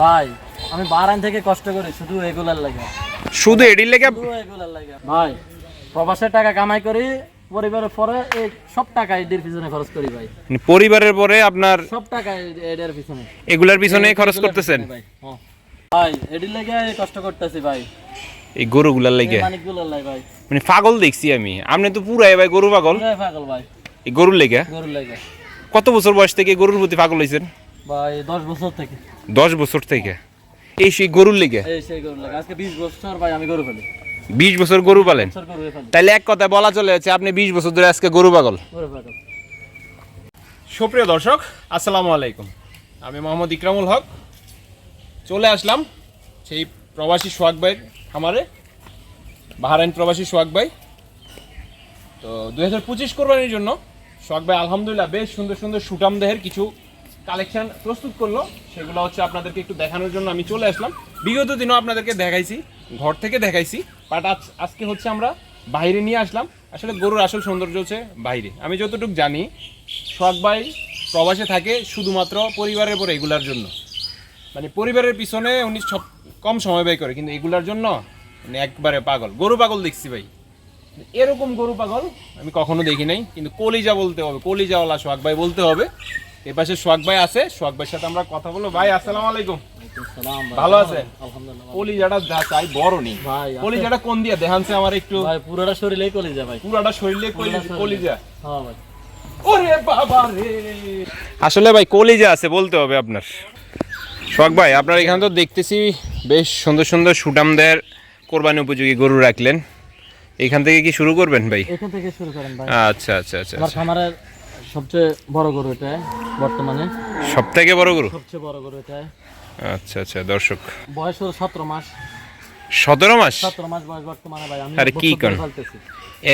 ভাই আমি বারান থেকে কষ্ট করি শুধু এগুলার লাগে। শুধু এডির লেগে শুধু এগুলার লাগে। ভাই প্রবাসের টাকা কামাই করি পরিবারের পরে এই সব টাকা এদের পিছনে খরচ করি ভাই। মানে পরিবারের পরে আপনার সব টাকা এ- এদের পিছনে। এগুলার পিছনে খরচ করতেছেন? ভাই হ্যাঁ। ভাই এডির লেগে কষ্ট করতেছি ভাই। এই গরুগুলার লেগে? মানিকগুলোর লাগে ভাই। মানে পাগল দেখছি আমি। আপনি তো পুরাই ভাই গরু পাগল। পুরাই পাগল ভাই। এই গরুর লেগে? গরুর লাগে। কত বছর বয়স থেকে গরুর প্রতি পাগল হয়েছেন ভাই দশ বছর থেকে। দশ বছর থেকে? এই সেই গরুর লেগে? এই সেই গরুর লাগে। আজকে বিশ বছর ভাই আমি গরু ফেলি বিশ বছর গরু পালেন? তাইলে এক কথায় বলা চলে যাচ্ছে আপনি বিশ বছর ধরে আজকে গরু পাগল। সুপ্রিয় দর্শক আসসালামু আলাইকুম। আমি মোহাম্মদ ইকরামুল হক। চলে আসলাম সেই প্রবাসী সোহাগ ভাইয়ের খামারে বাহারাইন প্রবাসী সোহাগ ভাই। তো দুই হাজার পঁচিশ কোরবানির জন্য সোহাগ ভাই আলহামদুলিল্লাহ বেশ সুন্দর সুন্দর সুটাম দেহের কিছু কালেকশন প্রস্তুত করল। সেগুলো হচ্ছে আপনাদেরকে একটু দেখানোর জন্য আমি চলে আসলাম। বিগত দিনও আপনাদেরকে দেখাইছি, ঘর থেকে দেখাইছি। বাট আজ, আজকে হচ্ছে আমরা বাইরে নিয়ে আসলাম। আসলে গরুর আসল সৌন্দর্য হচ্ছে বাইরে। আমি যতটুকু জানি সোহাগ ভাই প্রবাসে থাকে শুধুমাত্র পরিবারের পর এগুলার জন্য। মানে পরিবারের পিছনে উনি সব কম সময় ব্যয় করে, কিন্তু এগুলার জন্য মানে একবারে পাগল। গরু পাগল দেখছি ভাই। এরকম গরু পাগল আমি কখনো দেখি নাই, কিন্তু কলিজা বলতে হবে কলিজাওয়ালা সোহাগ ভাই বলতে হবে। এ পাশে সোহাগ ভাই আছে সোহাগ ভাইয়ের সাথে আমরা কথা বলব। ভাই আসসালামু আলাইকুম। ভালো আছে? আলহামদুলিল্লাহ। কলিজাটা যা চাই বড় নেই কলিজাটা কোন দিয়া? দেখানছে আমার একটু। ভাই পুরোটা শরীরেই কলি ভাই। পুরাটা শরীরে শরীরে। কলিজা। হ্যাঁ ভাই। ওরে বাবা রে। আসলে ভাই কলিজা আছে বলতে হবে আপনার। শখ ভাই আপনার এখানে তো দেখতেছি বেশ সুন্দর সুন্দর সুটামদের কোরবানি উপযোগী গরু রাখলেন। এখান থেকে কি শুরু করবেন ভাই? এখান থেকে শুরু করেন ভাই। আচ্ছা আচ্ছা আচ্ছা আমার খামারের সবচেয়ে বড় গরু এটা বর্তমানে? সব থেকে বড় গরু? সবচেয়ে বড় গরু এটা। আচ্ছা আচ্ছা দর্শক। বয়স হলো সতেরো মাস। সতেরো মাস? সতেরো মাস বয়স বর্তমানে ভাই আমি আরে কি কোন?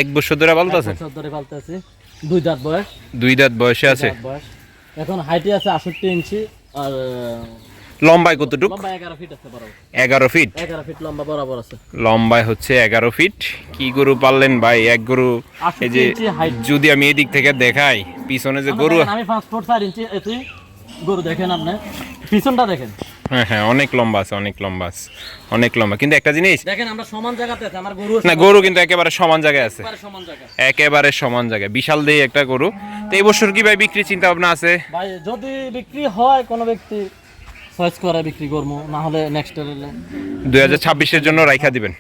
এক বছর ধরে এক পালতেছেন বছর ধরে পালতেছে। দুই দাঁত বয়স। দুই দাঁত বয়সে আছে? বয়স। এখন হাইটে আছে আষট্টি ইঞ্চি আর লম্বায় কতটুক? এগারো ফিট আছে বরাবর। এগারো ফিট এগারো ফিট লম্বা বরাবর আছে। লম্বায় হচ্ছে এগারো ফিট কি গরু পাললেন ভাই? এক গরু এই যে 68 ইঞ্চি height। যদি আমি এদিক থেকে দেখাই পিছনে যে গরু আমি গরু দেখেন আপনি। পিছনটা দেখেন। হ্যাঁ হ্যাঁ অনেক লম্বা আছে অনেক লম্বা আছে অনেক লম্বা। কিন্তু একটা জিনিস দেখেন আমরা সমান জায়গাতে আছে আমার গরু না গরু কিন্তু একেবারে সমান জায়গায় আছে। একেবারে সমান জায়গা একেবারে সমান জায়গায় বিশাল দেই একটা গরু। তো এই বছর কি ভাই বিক্রি চিন্তা ভাবনা আছে? ভাই যদি বিক্রি হয় কোনো ব্যক্তি চয়েস করে বিক্রি করব না হলে নেক্সট দুই হাজার ছাব্বিশের জন্য রাইখা দিবেন?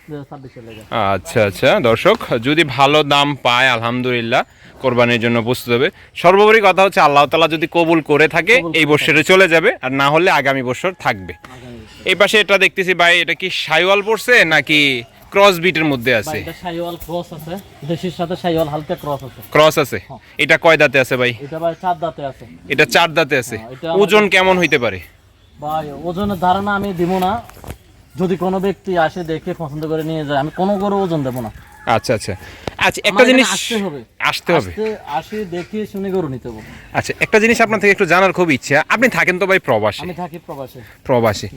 আচ্ছা আচ্ছা দর্শক যদি ভালো দাম পায় আলহামদুলিল্লাহ কোরবানির জন্য প্রস্তুত হবে। সর্বোপরি কথা হচ্ছে আল্লাহ তালা যদি কবুল করে থাকে এই বছরে চলে যাবে আর না হলে আগামী বছর থাকবে। এই পাশে এটা দেখতেছি ভাই এটা কি সাইওয়াল পড়ছে নাকি ক্রস বিটের মধ্যে আছে? এটা ক্রস আছে দেশির সাথে হালকা ক্রস আছে। ক্রস আছে? এটা কয় দাঁতে আছে ভাই? এটা ভাই চার দাঁতে আছে। এটা চার দাঁতে আছে। হ্যাঁ, ওজন কেমন হইতে পারে? ভাই ওজনের ধারণা আমি দিব না। যদি কোনো ব্যক্তি আসে দেখে পছন্দ করে নিয়ে যায় আমি কোনো করে ওজন দেবো না। আচ্ছা আচ্ছা। আচ্ছা একটা জিনিস আসতে হবে। আসতে হবে। আসি দেখে শুনে গরু নিতে হবে। আচ্ছা একটা জিনিস আপনার থেকে একটু জানার খুব ইচ্ছা। আপনি থাকেন তো ভাই প্রবাসী? আমি থাকি প্রবাসী। প্রবাসী।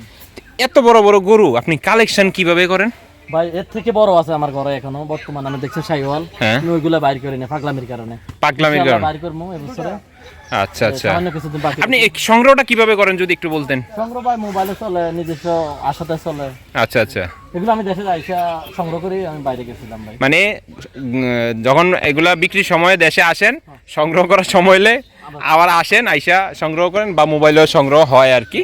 এত বড় বড় গরু আপনি কালেকশন কীভাবে করেন? ভাই এর থেকে বড় আছে আমার ঘরে এখনও। বর্তমানে আমি দেখছি সাইওয়াল হ্যাঁ। আমি ওইগুলা বাইর করি না পাগলামির কারণে। পাগলামির কারণে। বাইর করব এবছরে। আচ্ছা আচ্ছা। কিছুদিন বাকি আপনি সংগ্রহটা কীভাবে করেন যদি একটু বলতেন? সংগ্রহ ভাই মোবাইলে চলে নিজস্ব আশাতে চলে। আচ্ছা আচ্ছা। এগুলো আমি দেশে আইসা সংগ্রহ করি আমি বাইরে গেছিলাম ভাই। মানে যখন এগুলা বিক্রির সময় দেশে আসেন সংগ্রহ করার সময় হলে আবার আসেন আইসা সংগ্রহ করেন বা মোবাইলেও সংগ্রহ হয় আর কি।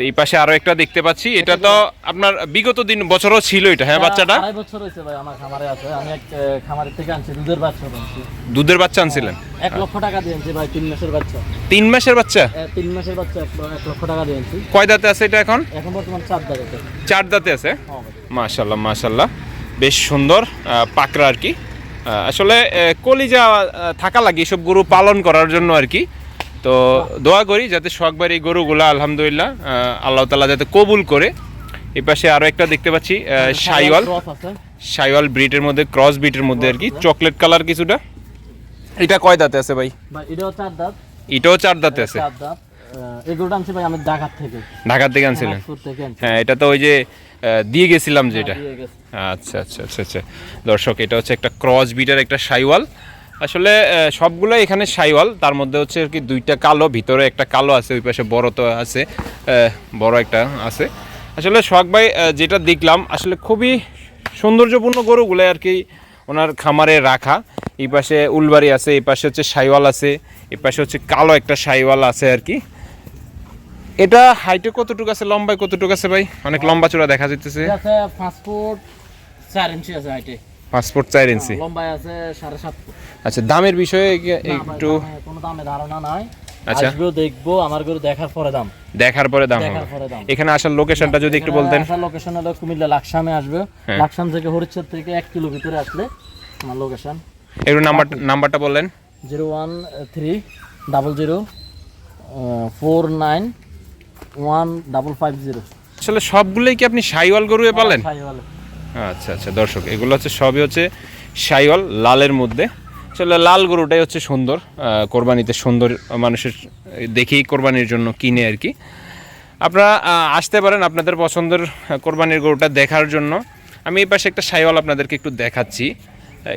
তো এই পাশে আরও একটা দেখতে পাচ্ছি। এটা তো আপনার বিগত দিন বছরও ছিল এটা হ্যাঁ বাচ্চাটা? আড়াই বছর হয়েছে ভাই আমার খামারে আছে। আমি এক খামারের থেকে আনছি দুধের বাচ্চা আনছি দুধের বাচ্চা আনছিলেন? এক লক্ষ টাকা দিয়ে আনছি ভাই তিন মাসের বাচ্চা। তিন মাসের বাচ্চা? তিন মাসের বাচ্চা এক লক্ষ টাকা দিয়ে আনছি। কয় দাঁতে আছে এটা এখন? এখন বর্তমান চার দাঁড়াতে চার দাঁতে আছে? হ্যাঁ মাশাল্লাহ মাশাল্লাহ বেশ সুন্দর পাকড়া আর কি। আসলে কলিজা থাকা লাগে এসব গরু পালন করার জন্য আর কি। তো দোয়া করি যাতে শখবার এই গরুগুলা আলহামদুলিল্লাহ আল্লাহ তালা যাতে কবুল করে। এই পাশে আরও একটা দেখতে পাচ্ছি সাইওয়াল সাইওয়াল। ব্রিডের মধ্যে ক্রস ব্রিডের মধ্যে আর কি। চকলেট কালার কিছুটা। এটা কয় দাঁতে আছে ভাই? এটাও চার দাঁত। এটাও চার দাঁতে আছে। চার দাঁত। আহ, এগুলোটা আনছি ভাই আমি ঢাকার থেকে। থেকে আনছিলেন? হ্যাঁ এটা তো ওই যে দিয়ে গেছিলাম যেটা। দিয়ে আচ্ছা আচ্ছা আচ্ছা আচ্ছা। দর্শক এটা হচ্ছে একটা ক্রস বিটার একটা সাইওয়াল। আসলে সবগুলো এখানে সাইওয়াল। তার মধ্যে হচ্ছে আর কি দুইটা কালো, ভিতরে একটা কালো আছে, ওই পাশে বড় তো আছে বড় একটা আছে। আসলে শখ ভাই যেটা দেখলাম, আসলে খুবই সৌন্দর্যপূর্ণ গরুগুলো আর কি ওনার খামারে রাখা। এই পাশে উলবাড়ি আছে, এই পাশে হচ্ছে সাইওয়াল আছে, এই পাশে হচ্ছে কালো একটা সাইওয়াল আছে আর কি। এটা হাইটে কতটুকু আছে, লম্বায় কতটুকু আছে ভাই? অনেক লম্বা চূড়া দেখা যাইতেছে। পাসপোর্ট চার ইঞ্চি। লম্বায় আছে সাড়ে সাত আচ্ছা দামের বিষয়ে একটু কোনো দামে ধারণা নাই। আচ্ছা। আসব দেখব আমার গরু দেখার পরে দাম। দেখার পরে দাম দেখার পরে দাম। এখানে আসার লোকেশনটা যদি একটু বলতেন আসার লোকেশন হলো কুমিল্লা লাকসামে আসবে। হ্যাঁ। লাকসাম থেকে হরিচ্ছদ থেকে এক কিলো ভিতরে আসলে আমার লোকেশন একটু নাম্বার নাম্বারটা বললেন। Zero one three double zero four nine one double five zero আসলে সবগুলোই কি আপনি সাইওয়াল গরুয়ে পালেন? সাইওয়াল। আচ্ছা আচ্ছা দর্শক, এগুলো হচ্ছে সবই হচ্ছে সাইওয়াল লালের মধ্যে। আসলে লাল গরুটাই হচ্ছে সুন্দর কোরবানিতে সুন্দর মানুষের, দেখেই কোরবানির জন্য কিনে আর কি। আপনারা আসতে পারেন আপনাদের পছন্দের কোরবানির গরুটা দেখার জন্য। আমি এই পাশে একটা সাইওয়াল আপনাদেরকে একটু দেখাচ্ছি।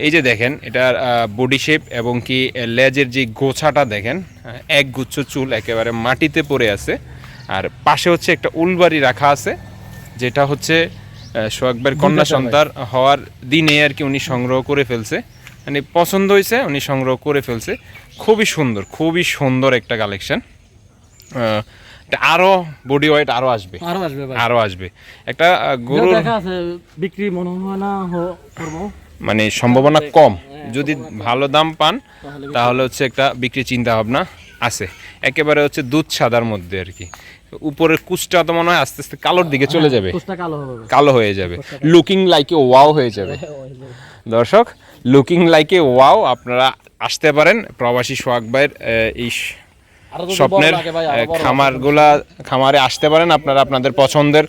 এই যে দেখেন, এটার বডি শেপ এবং কি লেজের যে গোছাটা দেখেন এক গুচ্ছ চুল একেবারে মাটিতে পড়ে আছে। আর পাশে হচ্ছে একটা উলবাড়ি রাখা আছে, যেটা হচ্ছে সোহাগবের কন্যা সন্তান হওয়ার দিনে আর কি উনি সংগ্রহ করে ফেলছে। মানে পছন্দ হয়েছে উনি সংগ্রহ করে ফেলছে। খুবই সুন্দর খুবই সুন্দর একটা কালেকশন আরও বডি ওয়েট আরও আসবে। আরও আসবে আরও আসবে। একটা আছে বিক্রি মনে হয় না মানে সম্ভাবনা কম। যদি ভালো দাম পান তাহলে তাহলে হচ্ছে একটা বিক্রি চিন্তা ভাবনা আছে। একেবারে হচ্ছে দুধ সাদার মধ্যে আর কি। উপরের কুচটা তো মনে হয় আস্তে আস্তে কালোর দিকে চলে যাবে। কালো হয়ে যাবে। লুকিং লাইক এ ওয়াও হয়ে যাবে। দর্শক লুকিং লাইক এ ওয়াও আপনারা আসতে পারেন। প্রবাসী সোহাগ ভাইয়ের এই স্বপ্নের। খামারগুলা খামারে আসতে পারেন আপনারা আপনাদের পছন্দের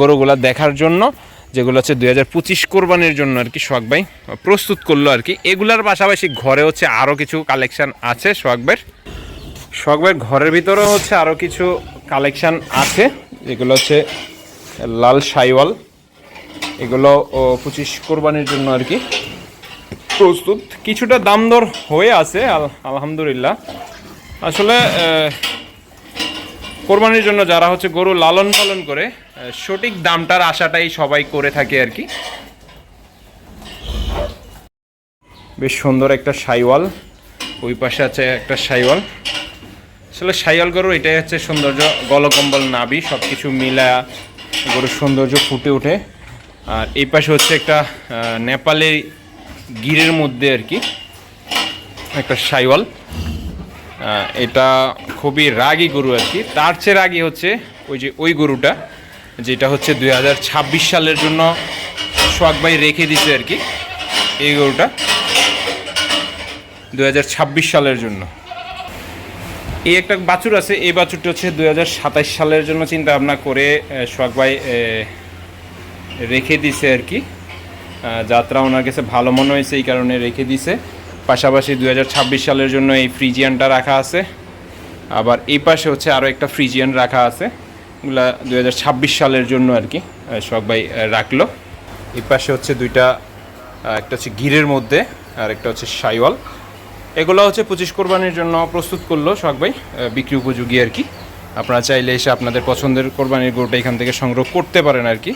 গরুগুলা দেখার জন্য যেগুলো হচ্ছে দুই হাজার পঁচিশ কোরবানির জন্য আর কি সোহাগ ভাই প্রস্তুত করল আর কি। এগুলার পাশাপাশি ঘরে হচ্ছে আরও কিছু কালেকশান আছে সোহাগ ভাইয়ের। সোহাগ ভাইয়ের ঘরের ভিতরেও হচ্ছে আরও কিছু কালেকশন আছে। যেগুলো হচ্ছে লাল সাইওয়াল। এগুলো পঁচিশ কোরবানির জন্য আর কি। প্রস্তুত। কিছুটা দাম দর হয়ে আছে, আল- আলহামদুলিল্লাহ। আসলে কোরবানির জন্য যারা হচ্ছে গরু লালন পালন করে সঠিক দামটার আশাটাই সবাই করে থাকে আর কি। বেশ সুন্দর একটা সাইওয়াল। ওই পাশে আছে একটা সাইওয়াল। আসলে সাইওয়াল গরু এটাই হচ্ছে সৌন্দর্য গলকম্বল নাবি সব কিছু মিলা গরুর সৌন্দর্য ফুটে ওঠে। আর এই পাশে হচ্ছে একটা নেপালের গিরের মধ্যে আর কি একটা সাইওয়াল আহ, এটা খুবই রাগী গরু আর কি। তার চেয়ে রাগী হচ্ছে ওই যে ওই গরুটা যেটা হচ্ছে দু হাজার ছাব্বিশ সালের জন্য সোহাগ ভাই রেখে দিছে আর কি এই গরুটা। দু হাজার ছাব্বিশ সালের জন্য। এই একটা বাছুর আছে এই বাছুরটা হচ্ছে দুই সালের জন্য চিন্তা ভাবনা করে আহ, ভাই রেখে দিছে আর কি। যাত্রা ওনার কাছে ভালো মনে হয়েছে এই কারণে রেখে দিছে। পাশাপাশি দুই হাজার ছাব্বিশ সালের জন্য এই ফ্রিজিয়ানটা রাখা আছে। আবার এই পাশে হচ্ছে আরও একটা ফ্রিজিয়ান রাখা আছে এগুলা দু হাজার ছাব্বিশ সালের জন্য আর কি আহ, ভাই রাখল। এই পাশে হচ্ছে দুইটা একটা হচ্ছে গিরের মধ্যে আর একটা হচ্ছে সাইওয়াল এগুলো হচ্ছে পঁচিশ কোরবানির জন্য প্রস্তুত করল শখ ভাই বিক্রি উপযোগী আর কি। আপনারা চাইলে এসে আপনাদের পছন্দের কোরবানির গরুটা এখান থেকে সংগ্রহ করতে পারেন আর কি।